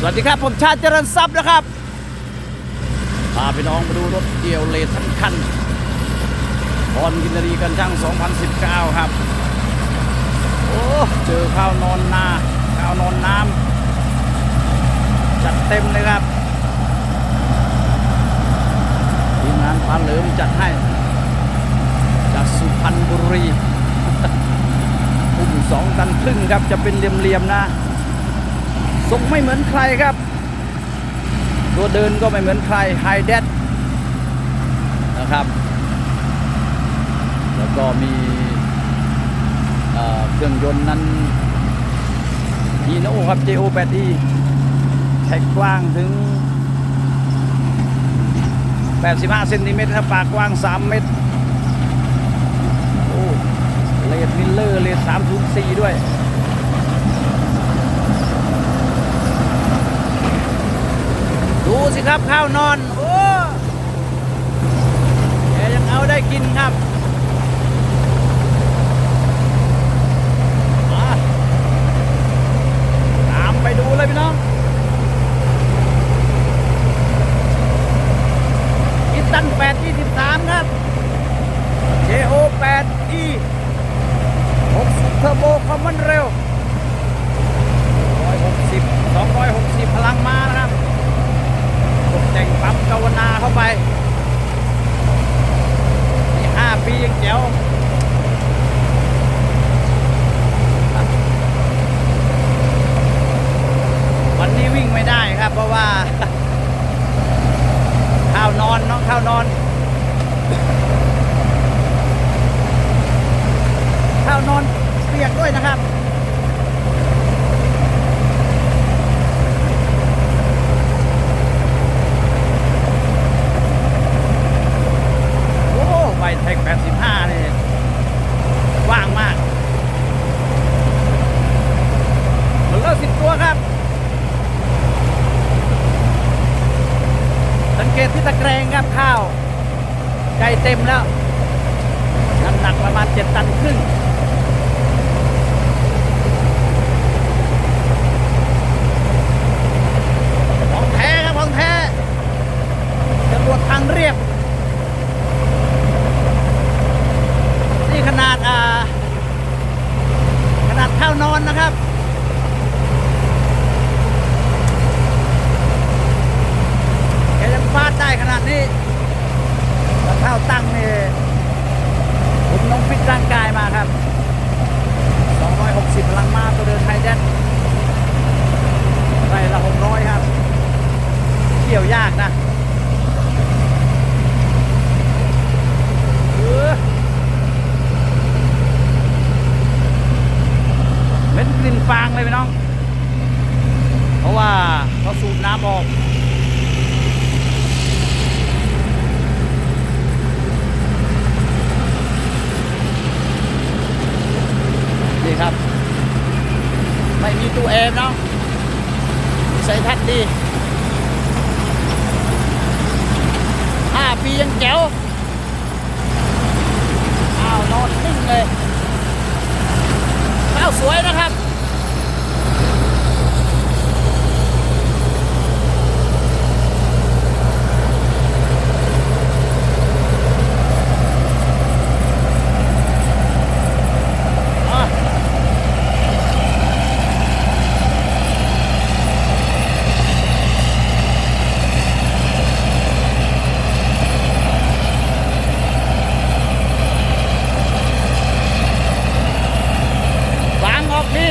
สวัสดีครับ ผมชาติเจริญทรัพย์นะครับ พาพี่น้องมาดูรถเกียวเลททั้งคันพรกินรีกันช่าง 2019 ครับ โอ้เจอข้าวนอนนาข้าวนอนน้ำจัดเต็มเลยครับทีมงานพานเหลิมจัดให้ จากสุพรรณบุรีอุ้มสองตันครึ่งครับจะเป็นเหลี่ยมๆนะ ทรงไม่เหมือนใครครับ ตัวเดินก็ไม่เหมือนใครไฮเดดนะครับ แล้วก็มีเเครื่องยนต์นั้นฮีโน่ครับ JO 8 e แท็กกว้างถึง 85เซนติเมตรครับปากกว้าง 3 เมตร โอ้เลดมิลเลอร์เลด304 ด้วย ดูสิครับข้าวนอน โอ้แกยังเอาได้กินครับมาตามไปดูเลยพี่น้องอิตัน8 23 ครับ JO 8 E 60เทอร์โบคอมมอนเร็ว160 260 พลังม้านะครับ ตกแต่งปั๊มกาวนาเข้าไปนี่ห้าปียังเจ๋ววันนี้วิ่งไม่ได้ครับ เพราะว่า ข้าวนอนน้องข้าวนอน ข้าวนอนเปียกด้วยนะครับ โอ้ไวเทค85นี่กว้างมากมันเลิกสิบตัวครับ สังเกที่ตะแกรงครับข้าวใกล้เต็มแล้วน้ำหนักประมาณเจ็ดตันครึ่งของแท้ครับของแท้จรวดทางเรียบ นี่ขนาดอ่าขนาดข้าวนอนนะครับ แกยังฟาดได้ขนาดนี้แล้วข้าวตั้งนี่ผมน้องฟิตร่างกายมาครับ 260พลังม้าตัวเดินไทยแดนไรละ600 ครับ เกี่ยวยากนะเออ เป็นกลิ่นฟางเลยพี่น้อง เพราะว่าเขาสูบน้ำออก นี่ครับ ไม่มีตู้แอร์เนาะ ใส่ทัดดีห้าปียังแจ๋วอ้าวนอนนิ่งเลย ข้าวสวยนะครับ อะวางออกดี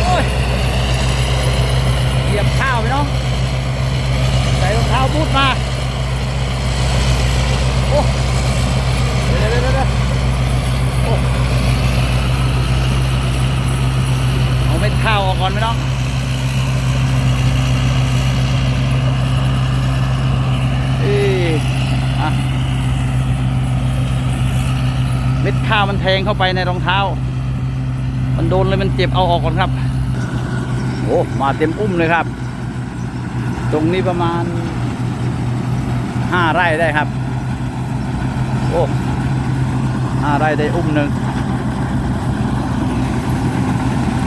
โอ้ยเหยียบข้าวไปน้อง ใส่รองเท้าบูทมา โอ้เดี๋ยวเดี๋ยวเดี๋ยวเดี๋ยวโอ้เอาเม็ดข้าวออกก่อนไหมน้อง เอ้ยอะเม็ด ข้าวมันแทงเข้าไปในรองเท้า มันโดนเลยมันเจ็บเอาออกก่อนครับ โอ้มาเต็มอุ้มเลยครับ ตรงนี้ประมาณห้าไร่ได้ครับ โอ้ห้าไร่ได้อุ้มหนึ่ง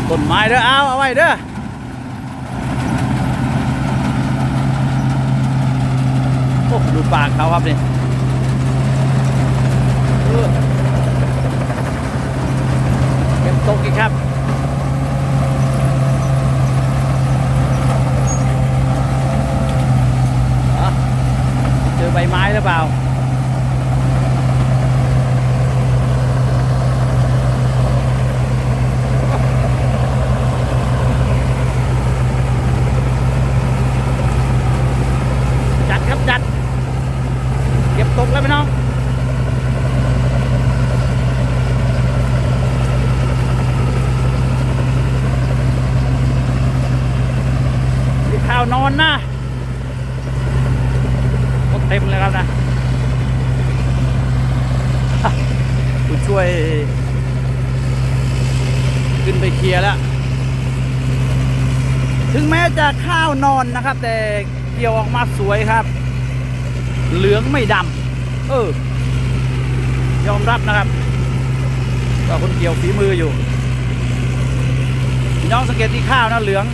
ต้นไม้เด้อเอาเอาไว้เด้อโอ้ดูปากเขาครับนี่ ตกอีกครับเจอใบไม้หรือเปล่า จัดครับจัด เก็บตกแล้วพี่น้อง มีข้าวนอนนะหมดเต็มเลยครับนะ ผู้ช่วย ขึ้นไปเคลียร์แล้ว ถึงแม้ จะข้าวนอนนะครับ แต่เกี่ยวออกมาสวยครับ เหลืองไม่ดำเออยอมรับนะครับก็คนเกี่ยวฝีมืออยู่น้องสังเกตที่ข้าวนะเหลือง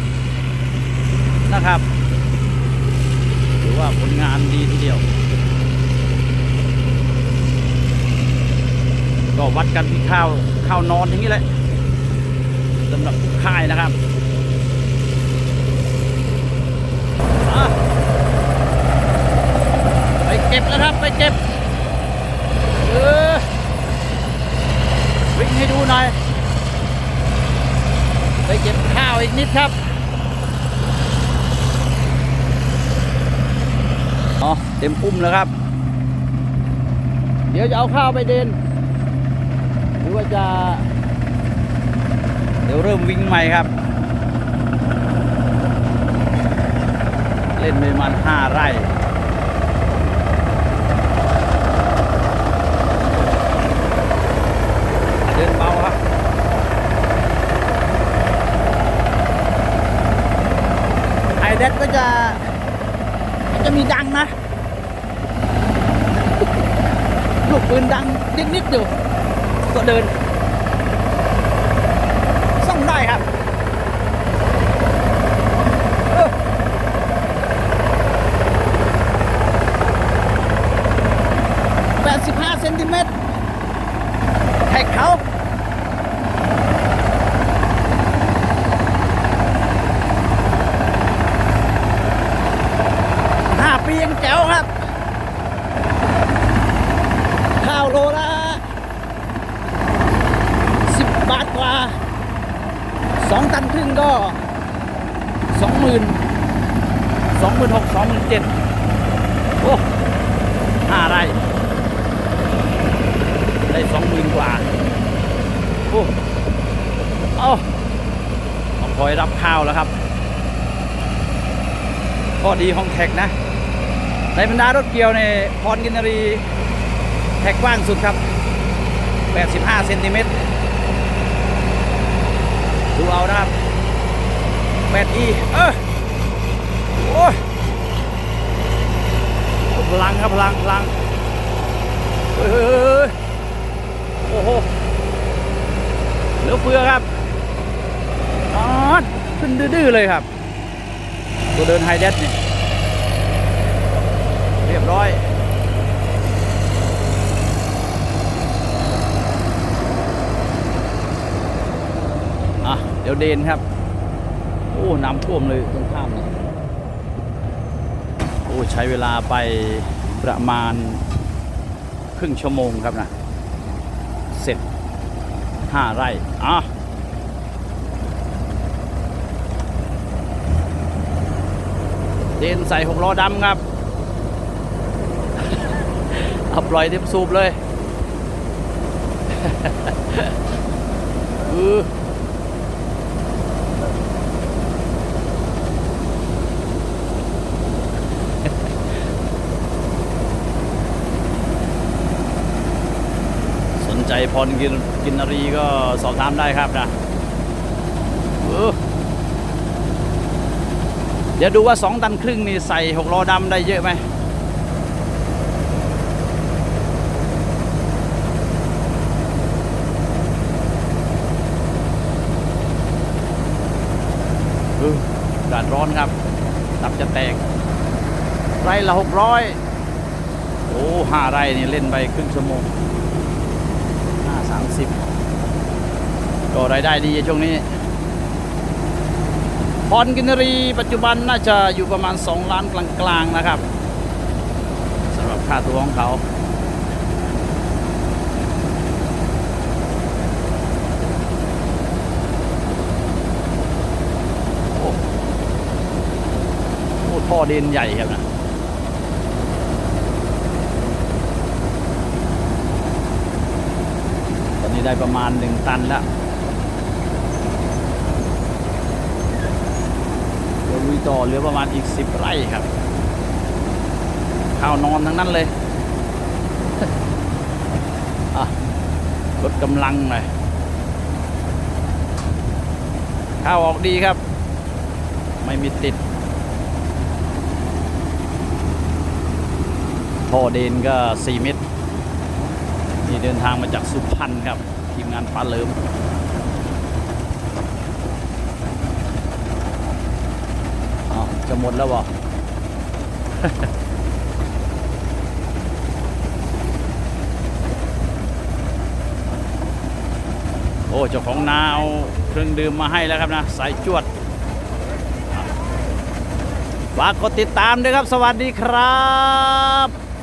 นะครับถือว่าผลงานดีทีเดียว ก็วัดกันที่ข้าวข้าวนอนอย่างนี้แหละสำหรับค่ายนะครับอะไป เก็บแล้วครับ ไปเก็บ เออ วิ่งให้ดูหน่อย ไปเก็บข้าวอีกนิดครับ อ๋อ เต็มอุ้มแล้วครับ เดี๋ยวจะเอาข้าวไปเดิน หรือว่าจะ เดี๋ยวเริ่มวิ่งใหม่ครับเล่นไปมาณห้าไร่ เดินเบาครับ ไอเด็ดก็ จะจะมีดังนะลูกปืนดังนิดๆอยู่ก็เดิน ซ่อมได้ครับเออ85เซนติเมตรแท็กเขาห้าปียังแจ๋วครับ ข้าวโลละสิบบาทกว่าสองตันครึ่ง ก็สองหมื่นสองหมื่นหกสองหมื่นเจ็ดโอ้ห้าไร่ได้สองหมื่นกว่าโอ้เอาต้องคอยรับข้าวแล้วครับข้อดีของแท็กนะ ในบรรดารถเกี่ยวในพรกินรีแท็กกว้างสุดครับ 85 เซนติเมตรดูเอานะครับ 8E เออโอ้ยพลังครับพลังพลังเฮ้ยโอ้โหเหลือเฟือครับออดขึ้นดื้อเลยครับ ตัวเดินไฮเดสเนี่ยเรียบร้อยอะเดี๋ยวเดนครับ โอ้น้ำท่วมเลยตรงข้ามนี่โอ้ใช้เวลาไปประมาณครึ่งชั่วโมงครับนะเสร็จห้าไร่อะเดนใส่หกล้อดำครับเอาปล่อยเต็มสูบเลยเออ ใจพรกินกินนารีก็สอบถามได้ครับนะเดี๋ยวดูว่า 2 ตันครึ่งนี่ใส่6ล้อดำได้เยอะไหมเอออากาศร้อนครับ ตับจะแตก ไรละหกร้อยโอ้ห้าไรนี่เล่นไปครึ่งชั่วโมง ห้าสามสิบก็รายได้ดีช่วงนี้พรกินรีปัจจุบันน่าจะอยู่ประมาณ 2 ล้านกลางๆนะครับสำหรับค่าตัวของเขาโอ้โอ้ท่อเดินใหญ่ครับนะ ตอ นนี้ได้ประมาณ1ตันแล้วเดี๋ยวลุยต่อเหลือประมาณอีก10ไร่ครับ ข้าวนอนทั้งนั้นเลยอะลดกำลังหน่อยข้าวออกดีครับ ไม่มีติดท่อเดนก็ 4 เมตร นี่เดินทางมาจากสุพรรณครับ ทีมงานปลาเหลิมอ้าจะหมดแล้วบ่โอ้เจ้าของนาเอาเครื่องดื่มมาให้แล้วครับนะสายจวดฝากกดติดตามด้วยครับ สวัสดีครับ